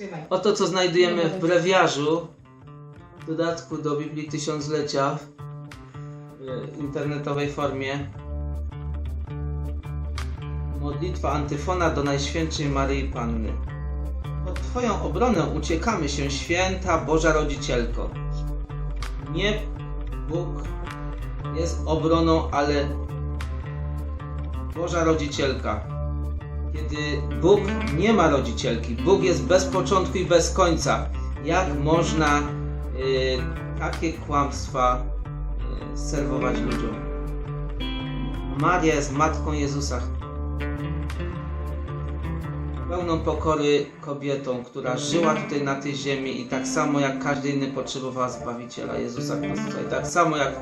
Trzymaj. Oto co znajdujemy w brewiarzu, w dodatku do Biblii Tysiąclecia w internetowej formie. Modlitwa antyfona do Najświętszej Maryi Panny. Pod Twoją obronę uciekamy się, święta Boża Rodzicielko. Nie Bóg jest obroną, ale Boża Rodzicielka. Kiedy Bóg nie ma rodzicielki, Bóg jest bez początku i bez końca. Jak można y, takie kłamstwa y, serwować ludziom? Maria jest matką Jezusa. Pełną pokory kobietą, która żyła tutaj na tej ziemi i tak samo jak każdy inny potrzebowała Zbawiciela Jezusa Chrystusa. I tak samo jak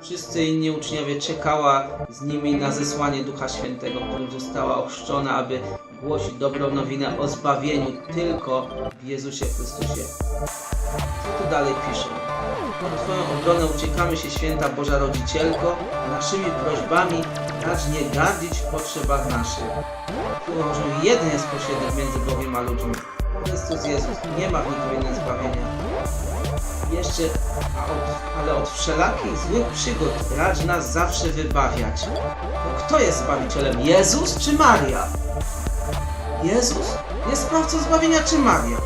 wszyscy inni uczniowie czekała z nimi na zesłanie Ducha Świętego, którym została ochrzczona, aby głosić dobrą nowinę o zbawieniu tylko w Jezusie Chrystusie. Co tu dalej pisze? Pod Twoją obronę uciekamy się, święta Boża Rodzicielko, naszymi prośbami racz nie gardzić w potrzebach naszych. Uważam, jeden jest pośrednik między Bogiem a ludźmi. Chrystus Jezus. Nie ma w nikim innym zbawienia. Jeszcze, od, ale od wszelakich złych przygód racz nas zawsze wybawiać. To kto jest Zbawicielem? Jezus czy Maria? Jezus jest sprawcą zbawienia czy Maria?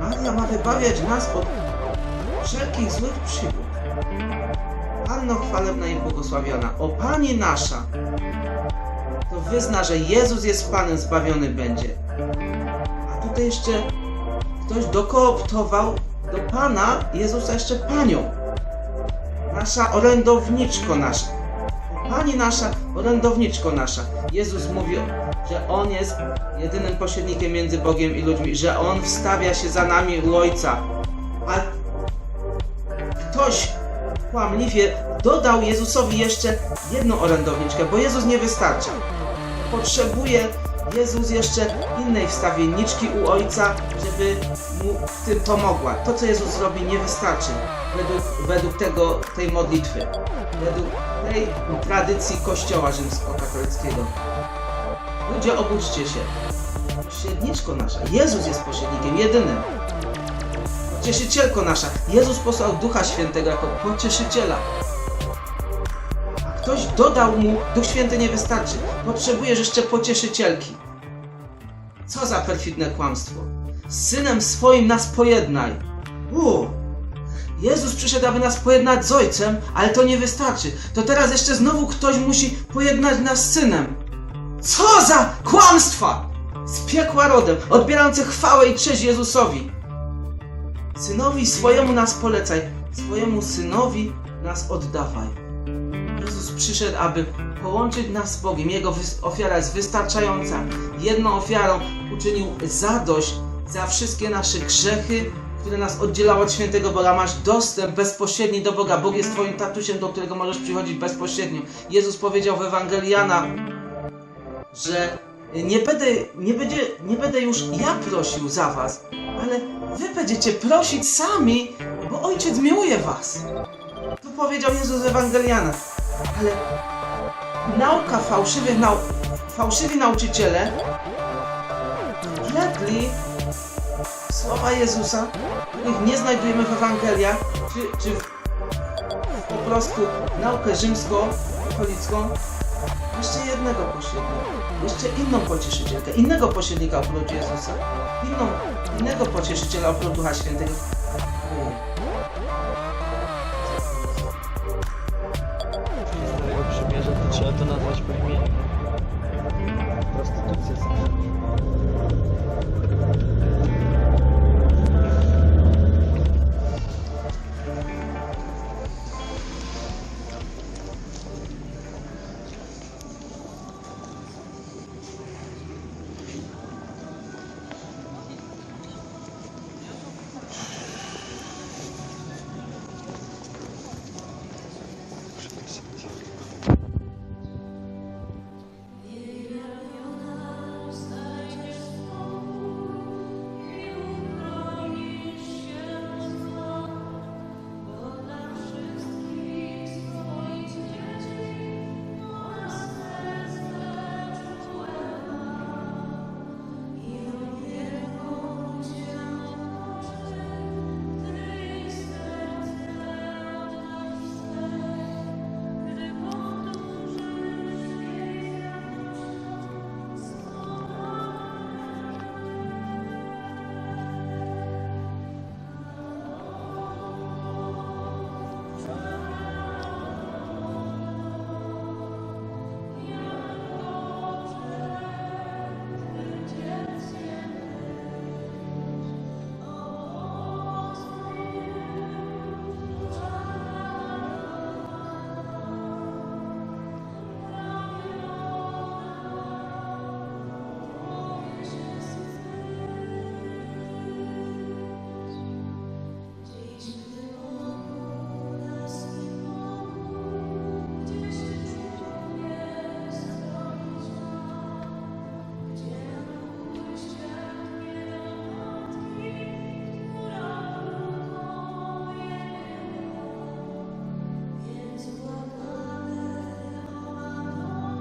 Maria ma wybawiać nas od wszelkich złych przygód. Panno chwalebna i błogosławiona, o Pani nasza, to wyzna, że Jezus jest Panem, zbawiony będzie. A tutaj jeszcze ktoś dokooptował do Pana Jezusa jeszcze Panią. Nasza orędowniczko nasza. Pani nasza, orędowniczko nasza. Jezus mówi, że On jest jedynym pośrednikiem między Bogiem i ludźmi, że On wstawia się za nami u Ojca. A ktoś kłamliwie dodał Jezusowi jeszcze jedną orędowniczkę, bo Jezus nie wystarcza. Potrzebuje Jezus jeszcze innej wstawienniczki u Ojca, żeby mu w tym pomogła. To, co Jezus robi, nie wystarczy według, według tego, tej modlitwy, według tej tradycji Kościoła rzymskokatolickiego. Ludzie, obudźcie się. Pośredniczko nasza, Jezus jest pośrednikiem jedynym. Pocieszycielko nasza, Jezus posłał Ducha Świętego jako pocieszyciela. Ktoś dodał mu, Duch Święty nie wystarczy. Potrzebujesz jeszcze pocieszycielki. Co za perfidne kłamstwo. Z Synem swoim nas pojednaj. U. Jezus przyszedł, aby nas pojednać z Ojcem, ale to nie wystarczy. To teraz jeszcze znowu ktoś musi pojednać nas z Synem. Co za kłamstwa! Z piekła rodem, odbierający chwałę i cześć Jezusowi. Synowi swojemu nas polecaj, swojemu synowi nas oddawaj. Jezus przyszedł, aby połączyć nas z Bogiem. Jego ofiara jest wystarczająca. Jedną ofiarą uczynił zadość za wszystkie nasze grzechy, które nas oddzielały od świętego Boga. Masz dostęp bezpośredni do Boga. Bóg jest Twoim tatusiem, do którego możesz przychodzić bezpośrednio. Jezus powiedział w Ewangeliana, że nie będę, nie, będzie, nie będę już ja prosił za was, ale wy będziecie prosić sami, bo Ojciec miłuje was. To powiedział Jezus Ewangeliana. Ale nauka fałszywych nau... fałszywi nauczyciele wledli słowa Jezusa, których nie znajdujemy w Ewangeliach, czy, czy po prostu naukę rzymsko-katolicką, jeszcze jednego pośrednika, jeszcze inną pocieszycielkę, innego pośrednika oprócz Jezusa, inną, innego pocieszyciela oprócz Ducha Świętego. Trzeba to nazwać po imieniu. Prostytucja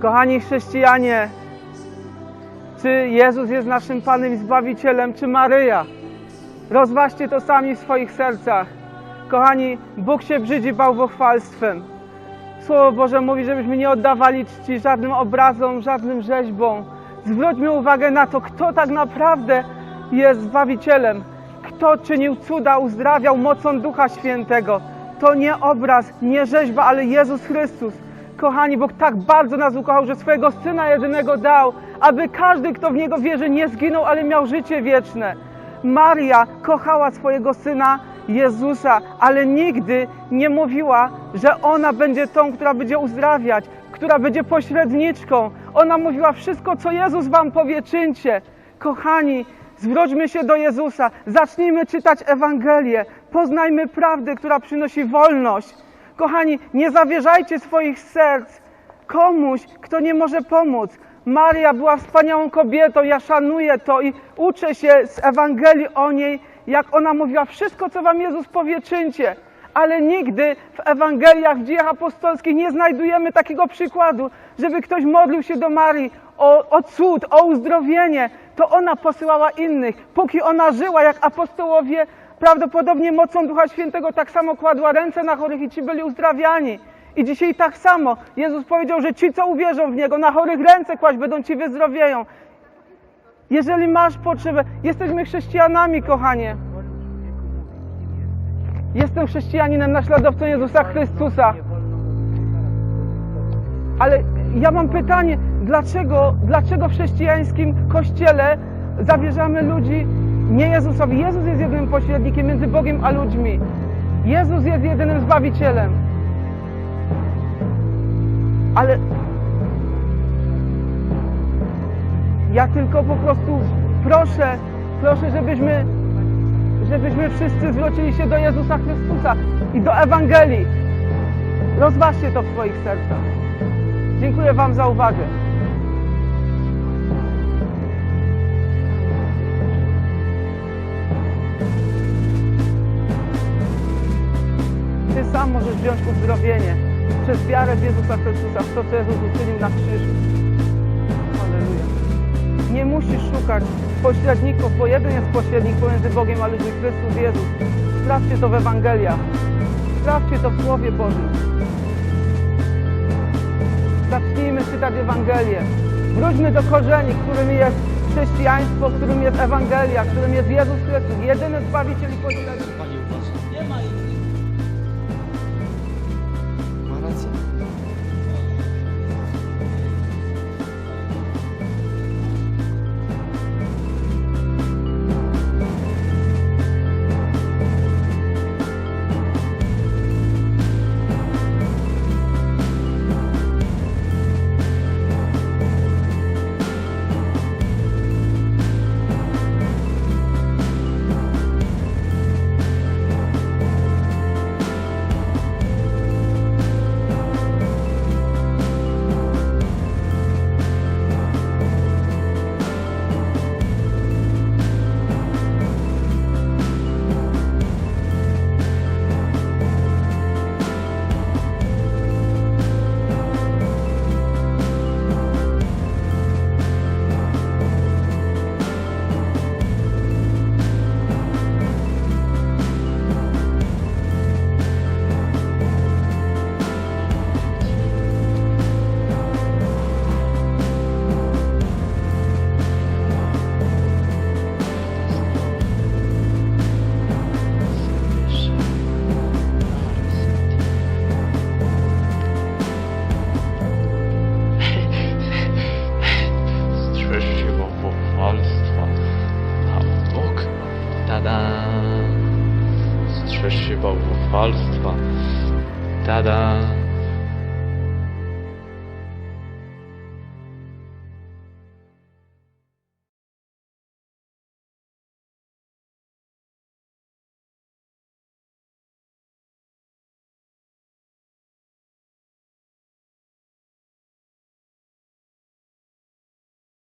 Kochani chrześcijanie, czy Jezus jest naszym Panem i Zbawicielem, czy Maryja? Rozważcie to sami w swoich sercach. Kochani, Bóg się brzydzi bałwochwalstwem. Słowo Boże mówi, żebyśmy nie oddawali czci żadnym obrazom, żadnym rzeźbom. Zwróćmy uwagę na to, kto tak naprawdę jest Zbawicielem. Kto czynił cuda, uzdrawiał mocą Ducha Świętego. To nie obraz, nie rzeźba, ale Jezus Chrystus. Kochani, Bóg tak bardzo nas ukochał, że swojego Syna jedynego dał, aby każdy, kto w Niego wierzy, nie zginął, ale miał życie wieczne. Maria kochała swojego Syna Jezusa, ale nigdy nie mówiła, że ona będzie tą, która będzie uzdrawiać, która będzie pośredniczką. Ona mówiła wszystko, co Jezus wam powie, czyńcie. Kochani, zwróćmy się do Jezusa, zacznijmy czytać Ewangelię, poznajmy prawdę, która przynosi wolność. Kochani, nie zawierzajcie swoich serc komuś, kto nie może pomóc. Maria była wspaniałą kobietą, ja szanuję to i uczę się z Ewangelii o niej, jak ona mówiła, wszystko co wam Jezus powie, czyńcie. Ale nigdy w Ewangeliach, w dziejach apostolskich nie znajdujemy takiego przykładu, żeby ktoś modlił się do Marii o, o cud, o uzdrowienie. To ona posyłała innych. Póki ona żyła, jak apostołowie, prawdopodobnie mocą Ducha Świętego tak samo kładła ręce na chorych i ci byli uzdrawiani. I dzisiaj tak samo. Jezus powiedział, że ci, co uwierzą w Niego, na chorych ręce kłaść, będą ci wyzdrowieją. Jeżeli masz potrzebę, jesteśmy chrześcijanami, kochanie. Jestem chrześcijaninem, naśladowcą Jezusa Chrystusa. Ale ja mam pytanie, dlaczego, dlaczego w chrześcijańskim kościele zawierzamy ludzi nie Jezusowi? Jezus jest jedynym pośrednikiem między Bogiem a ludźmi. Jezus jest jedynym Zbawicielem. Ale ja tylko po prostu proszę, proszę, żebyśmy, żebyśmy wszyscy zwrócili się do Jezusa Chrystusa i do Ewangelii. Rozważcie to w swoich sercach. Dziękuję Wam za uwagę. Wziąć uzdrowienie przez wiarę w Jezusa Chrystusa, w to, co Jezus uczynił na krzyżu. Halleluja. Nie musisz szukać pośredników, bo jeden jest pośrednik pomiędzy Bogiem a ludźmi, Chrystus Jezus. Sprawdźcie to w Ewangeliach. Sprawdźcie to w Słowie Bożym. Zacznijmy czytać Ewangelię. Wróćmy do korzeni, którym jest chrześcijaństwo, którym jest Ewangelia, którym jest Jezus Chrystus, jedyny Zbawiciel i pośrednik. Krishna